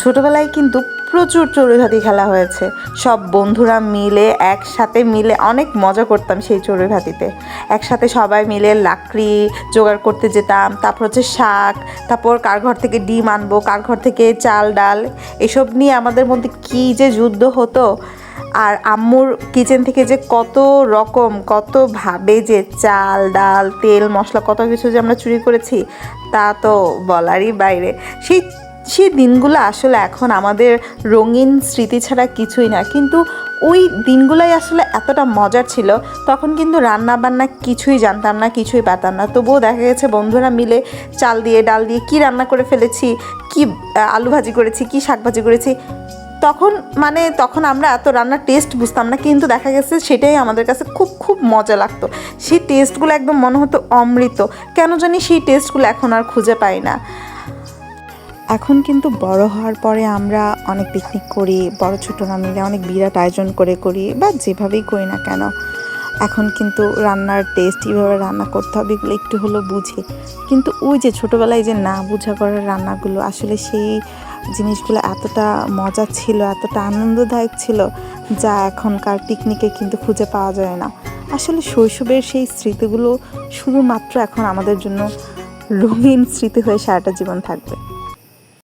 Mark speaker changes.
Speaker 1: ছোটোবেলায় কিন্তু প্রচুর চড়ুইভাতি খেলা হয়েছে। সব বন্ধুরা মিলে একসাথে মিলে অনেক মজা করতাম সেই চড়ুইভাতিতে। একসাথে সবাই মিলে লাকড়ি জোগাড় করতে যেতাম, তারপর হচ্ছে শাক, তারপর কার ঘর থেকে ডিম আনব, কার ঘর থেকে চাল, ডাল, এসব নিয়ে আমাদের মধ্যে কী যে যুদ্ধ হতো। আর আম্মুর কিচেন থেকে যে কত রকম, কত ভাবে যে চাল, ডাল, তেল, মশলা, কত কিছু যে আমরা চুরি করেছি, তা তো বলারই বাইরে। সেই সেই দিনগুলো আসলে এখন আমাদের রঙিন স্মৃতি ছাড়া কিছুই না। কিন্তু ওই দিনগুলোই আসলে এতটা মজার ছিল, তখন কিন্তু রান্না বান্না কিছুই জানতাম না, কিছুই পাতাম না। তবুও দেখা গেছে বন্ধুরা মিলে চাল দিয়ে, ডাল দিয়ে কি রান্না করে ফেলেছি, কি আলু ভাজি করেছি, কি শাক ভাজি করেছি, তখন মানে তখন আমরা এত রান্নার টেস্ট বুঝতাম না, কিন্তু দেখা গেছে সেটাই আমাদের কাছে খুব খুব মজা লাগতো। সেই টেস্টগুলো একদম মনে হতো অমৃত। কেন জানি সেই টেস্টগুলো এখন আর খুঁজে পাই না। এখন কিন্তু বড় হওয়ার পরে আমরা অনেক পিকনিক করি, বড় ছোটো না মিলে অনেক বিরাট আয়োজন করে করি বা যেভাবেই করি না কেন। এখন কিন্তু রান্নার টেস্ট কীভাবে রান্না করতে হবে এগুলো একটু হলেও বুঝি। কিন্তু ওই যে ছোটোবেলায় যে না বোঝা করার রান্নাগুলো, আসলে সেই জিনিসগুলো এতটা মজা ছিল, এতটা আনন্দদায়ক ছিল, যা এখনকার পিকনিকে কিন্তু খুঁজে পাওয়া যায় না। আসলে শৈশবের সেই স্মৃতিগুলো শুধুমাত্র এখন আমাদের জন্য রঙিন স্মৃতি হয়ে সারাটা জীবন থাকবে।